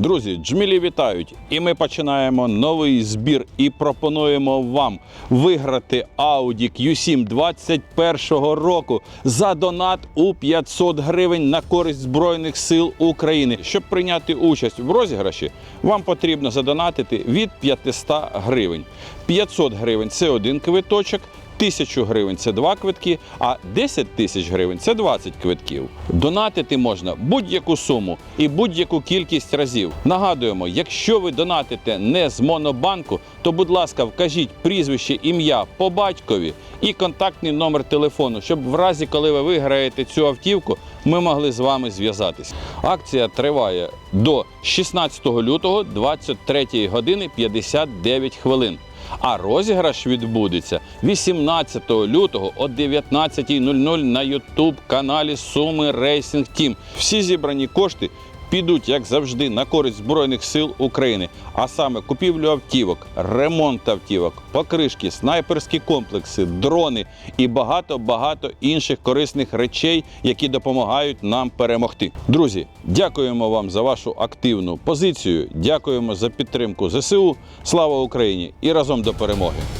Друзі, джмілі вітають! І ми починаємо новий збір і пропонуємо вам виграти Audi Q7 21 року за донат у 500 гривень на користь Збройних сил України. Щоб прийняти участь в розіграші, вам потрібно задонатити від 500 гривень. 500 гривень це один квиточок. Тисячу гривень це два квитки, а 10 тисяч гривень це 20 квитків. Донатити можна будь-яку суму і будь-яку кількість разів. Нагадуємо, якщо ви донатите не з монобанку, то будь ласка, вкажіть прізвище, ім'я по батькові і контактний номер телефону, щоб в разі, коли ви виграєте цю автівку, ми могли з вами зв'язатися. Акція триває до 16 лютого 23 години 59 хвилин. А розіграш відбудеться 18 лютого о 19.00 на YouTube каналі Суми Рейсінг Тім. Всі зібрані кошти підуть, як завжди, на користь Збройних сил України, а саме купівлю автівок, ремонт автівок, покришки, снайперські комплекси, дрони і багато-багато інших корисних речей, які допомагають нам перемогти. Друзі, дякуємо вам за вашу активну позицію. Дякуємо за підтримку ЗСУ. Слава Україні і разом до перемоги!